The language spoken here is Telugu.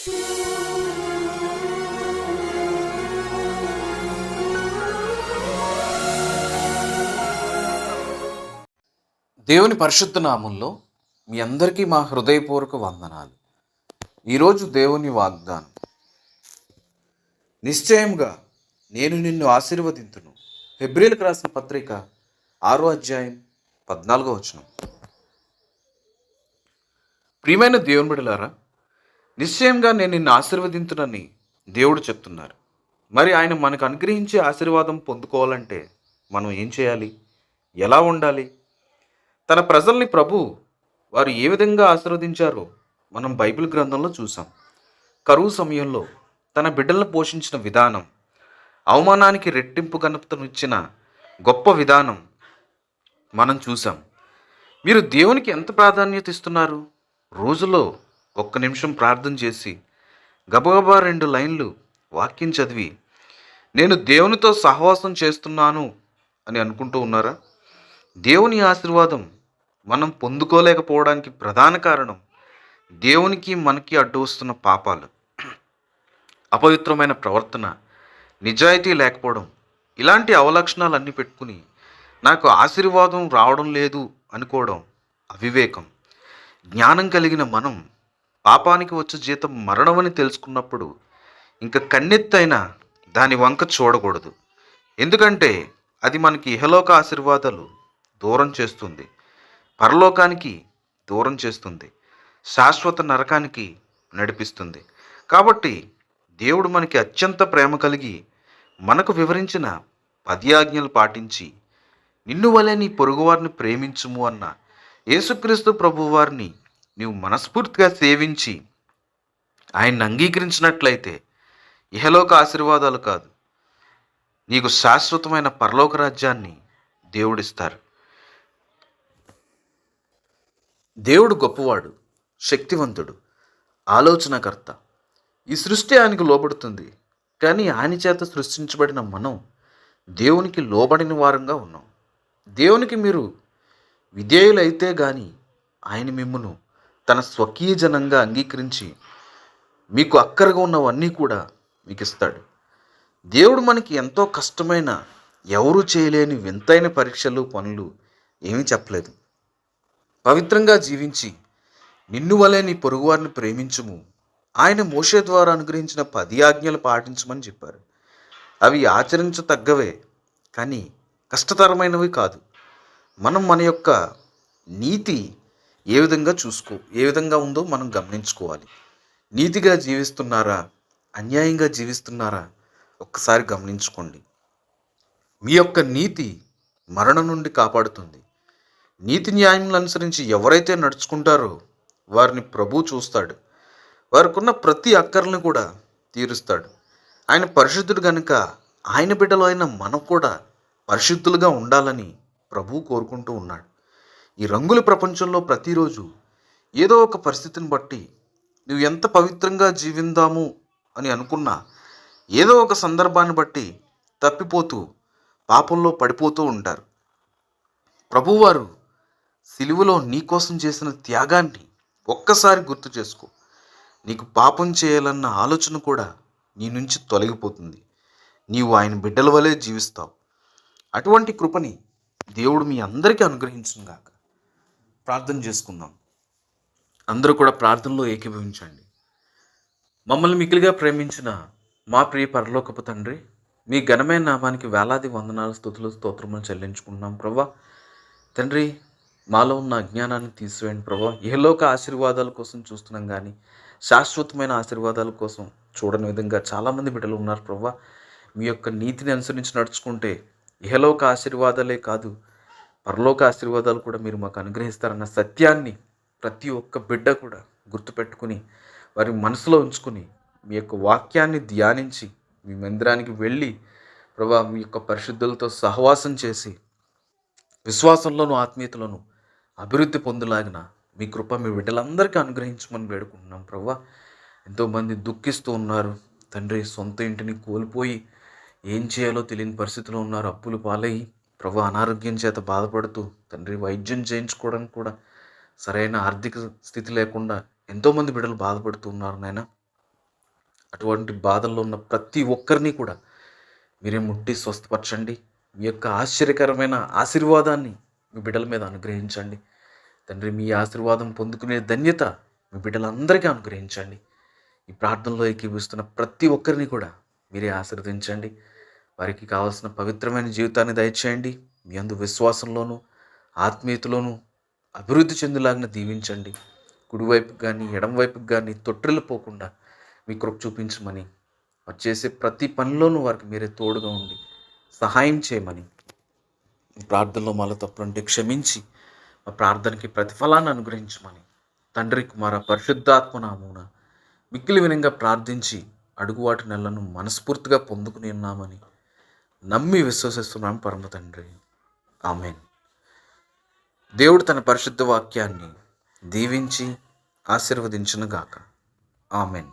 దేవుని పరిశుద్ధ నామంలో మీ అందరికీ మా హృదయపూర్వక వందనాలు. ఈరోజు దేవుని వాగ్దానం. నిశ్చయంగా నేను నిన్ను ఆశీర్వదింతును. ఫిబ్రిల్కి రాసిన పత్రిక ఆరో అధ్యాయం పద్నాలుగో వచనం. ప్రియమైన దేవుని బిడలారా నిశ్చయంగా నేను నిన్ను ఆశీర్వదించునని దేవుడు చెప్తున్నారు. మరి ఆయన మనకు అనుగ్రహించే ఆశీర్వాదం పొందుకోవాలంటే మనం ఏం చేయాలి? ఎలా ఉండాలి? తన ప్రజల్ని ప్రభు వారు ఏ విధంగా ఆశీర్వదించారో మనం బైబిల్ గ్రంథంలో చూసాం. కరువు సమయంలో తన బిడ్డలను పోషించిన విధానం అవమానానికి రెట్టింపు ఘనతనిచ్చిన గొప్ప విధానం మనం చూసాం. మీరు దేవునికి ఎంత ప్రాధాన్యత ఇస్తున్నారు? రోజులో ఒక్క నిమిషం ప్రార్థన చేసి గబగబా రెండు లైన్లు వాక్యం చదివి నేను దేవునితో సహవాసం చేస్తున్నాను అని అనుకుంటూ ఉన్నారా? దేవుని ఆశీర్వాదం మనం పొందుకోలేకపోవడానికి ప్రధాన కారణం దేవునికి మనకి అడ్డు వస్తున్న పాపాలు. అపవిత్రమైన ప్రవర్తన నిజాయితీ లేకపోవడం ఇలాంటి అవలక్షణాలన్నీ పెట్టుకుని నాకు ఆశీర్వాదం రావడం లేదు అనుకోవడం అవివేకం. జ్ఞానం కలిగిన మనం పాపానికి వచ్చే జీతం మరణమని తెలుసుకున్నప్పుడు ఇంకా కన్నెత్తైన దాని వంక చూడకూడదు. ఎందుకంటే అది మనకి ఇహలోక ఆశీర్వాదాలు దూరం చేస్తుంది. పరలోకానికి దూరం చేస్తుంది. శాశ్వత నరకానికి నడిపిస్తుంది. కాబట్టి దేవుడు మనకి అత్యంత ప్రేమ కలిగి మనకు వివరించిన పదయాజ్ఞలు పాటించి నిన్ను వలె నీ పొరుగువారిని ప్రేమించుము అన్న యేసుక్రీస్తు ప్రభువారిని నీవు మనస్ఫూర్తిగా సేవించి ఆయన్ని అంగీకరించినట్లయితే ఇహలోక ఆశీర్వాదాలు కాదు. నీకు శాశ్వతమైన పరలోక రాజ్యాన్ని దేవుడిస్తారు. దేవుడు గొప్పవాడు శక్తివంతుడు ఆలోచనకర్త. ఈ సృష్టి ఆయనకు లోబడుతుంది. కానీ ఆయన చేత సృష్టించబడిన మనం దేవునికి లోబడిన వారంగా ఉన్నాం. దేవునికి మీరు విధేయులైతే కానీ ఆయన మిమ్మను తన స్వకీయ జనంగా అంగీకరించి మీకు అక్కరగా ఉన్నవన్నీ కూడా మీకు ఇస్తాడు దేవుడు మనకి ఎంతో కష్టమైన ఎవరు చేయలేని వింతైన పరీక్షలు పనులు ఏమీ చెప్పలేదు. పవిత్రంగా జీవించి నిన్ను వలె నీ పొరుగువారిని ప్రేమించుము. ఆయన మోషే ద్వారా అనుగ్రహించిన పది ఆజ్ఞలు పాటించమని చెప్పారు. అవి ఆచరించతగ్గవే కానీ కష్టతరమైనవి కాదు. మనం మన యొక్క నీతి ఏ విధంగా చూసుకో ఏ విధంగా ఉందో మనం గమనించుకోవాలి. నీతిగా జీవిస్తున్నారా? అన్యాయంగా జీవిస్తున్నారా? ఒక్కసారి గమనించుకోండి. మీ యొక్క నీతి మరణం నుండి కాపాడుతుంది. నీతి న్యాయములను అనుసరించి ఎవరైతే నడుచుకుంటారో వారిని ప్రభు చూస్తాడు. వారికున్న ప్రతి అక్కర్ని కూడా తీరుస్తాడు. ఆయన పరిశుద్ధుడు కనుక ఆయన బిడ్డలో అయిన మనం కూడా పరిశుద్ధులుగా ఉండాలని ప్రభు కోరుకుంటూ ఉన్నాడు. ఈ రంగుల ప్రపంచంలో ప్రతిరోజు ఏదో ఒక పరిస్థితిని బట్టి నువ్వు ఎంత పవిత్రంగా జీవిందాము అని అనుకున్నా ఏదో ఒక సందర్భాన్ని బట్టి తప్పిపోతూ పాపంలో పడిపోతూ ఉంటారు. ప్రభువారు సిలువలో నీకోసం చేసిన త్యాగాన్ని ఒక్కసారి గుర్తు చేసుకో. నీకు పాపం చేయాలన్న ఆలోచన కూడా నీ నుంచి తొలగిపోతుంది. నీవు ఆయన బిడ్డల వలె జీవిస్తావు. అటువంటి కృపని దేవుడు మీ అందరికీ అనుగ్రహించుగాక ప్రార్థన చేసుకుందాం. అందరూ కూడా ప్రార్థనలో ఏకీభవించండి. మమ్మల్ని మిగిలిగా ప్రేమించిన మా ప్రియ పరలోకపు తండ్రి మీ ఘనమైన నామానికి వేలాది వందనాలు స్థుతులు స్తోత్రములు చెల్లించుకుంటున్నాం ప్రభా తండ్రి మాలో ఉన్న అజ్ఞానాన్ని తీసివేయండి ప్రభా ఏలోక ఆశీర్వాదాల కోసం చూస్తున్నాం కానీ శాశ్వతమైన ఆశీర్వాదాల కోసం చూడని విధంగా చాలామంది బిడ్డలు ఉన్నారు ప్రభా మీ యొక్క నీతిని అనుసరించి నడుచుకుంటే ఇహలోక ఆశీర్వాదాలే కాదు పరలోక ఆశీర్వాదాలు కూడా మీరు మాకు అనుగ్రహిస్తారన్న సత్యాన్ని ప్రతి ఒక్క బిడ్డ కూడా గుర్తుపెట్టుకుని వారి మనసులో ఉంచుకుని మీ యొక్క వాక్యాన్ని ధ్యానించి మీ మందిరానికి వెళ్ళి ప్రభా మీ యొక్క పరిశుద్ధులతో సహవాసం చేసి విశ్వాసంలోను ఆత్మీయతలోను అభివృద్ధి పొందులాగిన మీ కృప మీ బిడ్డలందరికీ అనుగ్రహించమని వేడుకుంటున్నాం ప్రభా. ఎంతోమంది దుఃఖిస్తూ ఉన్నారు. తండ్రి సొంత ఇంటిని కోల్పోయి ఏం చేయాలో తెలియని పరిస్థితిలో ఉన్నారు. అప్పులు పాలయ్యి ప్రభు అనారోగ్యం చేత బాధపడుతూ తండ్రి వైద్యం చేయించుకోవడానికి కూడా సరైన ఆర్థిక స్థితి లేకుండా ఎంతోమంది బిడ్డలు బాధపడుతూ ఉన్నారు నాయన. అటువంటి బాధల్లో ఉన్న ప్రతి ఒక్కరిని కూడా మీరే ముట్టి స్వస్థపరచండి. మీ యొక్క ఆశ్చర్యకరమైన ఆశీర్వాదాన్ని మీ బిడ్డల మీద అనుగ్రహించండి. తండ్రి మీ ఆశీర్వాదం పొందుకునే ధన్యత మీ బిడ్డలందరికీ అనుగ్రహించండి. ఈ ప్రార్థనలో ఎక్కిపిస్తున్న ప్రతి ఒక్కరిని కూడా మీరే ఆశీర్వదించండి. వారికి కావాల్సిన పవిత్రమైన జీవితాన్ని దయచేయండి. మీ అందు విశ్వాసంలోనూ ఆత్మీయతలోనూ అభివృద్ధి చెందులాగిన దీవించండి. కుడివైపుకి కానీ ఎడంవైపుకి కానీ తొట్టిల్లిపోకుండా మీ కృప చూపించమని వారు చేసే ప్రతి పనిలోనూ వారికి మీరే తోడుగా ఉండి సహాయం చేయమని ప్రార్థనలో మాలో తప్పులంటే క్షమించి మా ప్రార్థనకి ప్రతిఫలాన్ని అనుగ్రహించమని తండ్రి కుమార పరిశుద్ధాత్మ నామున మిక్కిలి వినంగా ప్రార్థించి అడుగువాటి నెలను మనస్ఫూర్తిగా పొందుకుని ఉన్నామని నమ్మి విశ్వసిస్తున్నాం పరమ తండ్రి. ఆమెన్. దేవుడు తన పరిశుద్ధ వాక్యాన్ని దీవించి ఆశీర్వదించునుగాక. ఆమెన్.